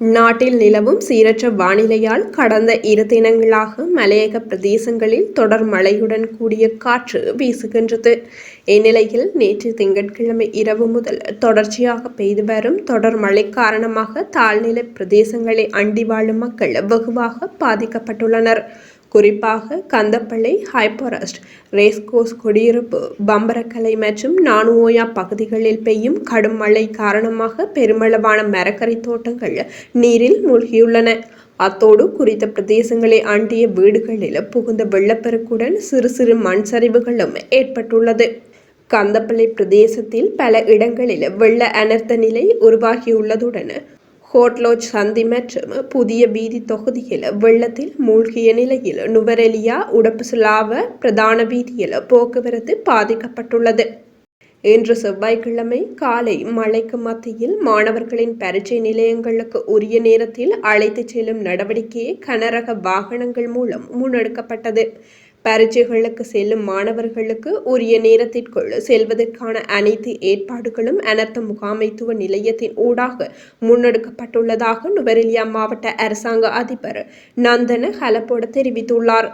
நாட்டில் நிலவும் சீரற்ற வானிலையால் கடந்த இரு தினங்களாக மலையக பிரதேசங்களில் தொடர் மழையுடன் கூடிய காற்று வீசுகின்றது. இந்நிலையில் நேற்று திங்கட்கிழமை இரவு முதல் தொடர்ச்சியாக பெய்து வரும் தொடர் மழை காரணமாக தாழ்நிலை பிரதேசங்களை அண்டி வாழும் மக்கள் வெகுவாக பாதிக்கப்பட்டுள்ளனர். குறிப்பாக கந்தப்பள்ளி ஹைப்பரஸ்ட் ரேஸ்கோஸ் குடியிருப்பு பம்பரக்கலை மற்றும் நானுவோயா பகுதிகளில் பெய்யும் கடும் மழை காரணமாக பெருமளவான மரக்கறி தோட்டங்கள் நீரில் மூழ்கியுள்ளன. அத்தோடு குறித்த பிரதேசங்களை அண்டிய வீடுகளில் புகுந்த வெள்ளப்பெருக்குடன் சிறு சிறு மண் சரிவுகளும் ஏற்பட்டுள்ளது. கந்தப்பள்ளி பிரதேசத்தில் பல இடங்களில் வெள்ள அனர்த்த நிலை உருவாகியுள்ளதுடன் ஹோட்லோச் சந்தி மற்றும் புதிய வீதி தொகுதியில் வெள்ளத்தில் மூழ்கிய நிலையில் நுவரெலியா உடப்புசுலாவ பிரதான வீதியில் போக்குவரத்து பாதிக்கப்பட்டுள்ளது. இன்று செவ்வாய்க்கிழமை காலை மழைக்கு மத்தியில் மாணவர்களின் பரீட்சை நிலையங்களுக்கு உரிய நேரத்தில் அழைத்துச் செல்லும் நடவடிக்கையை கனரக வாகனங்கள் மூலம் முன்னெடுக்கப்பட்டது. பரீட்சைகளுக்கு செல்லும் மாணவர்களுக்கு உரிய நேரத்திற்குள் செல்வதற்கான அனைத்து ஏற்பாடுகளும் அனர்த்த முகாமைத்துவ நிலையத்தின் ஊடாக முன்னெடுக்கப்பட்டுள்ளதாக நுவரெலியா மாவட்ட அரசாங்க அதிபர் நந்தன ஹலப்போட தெரிவித்துள்ளார்.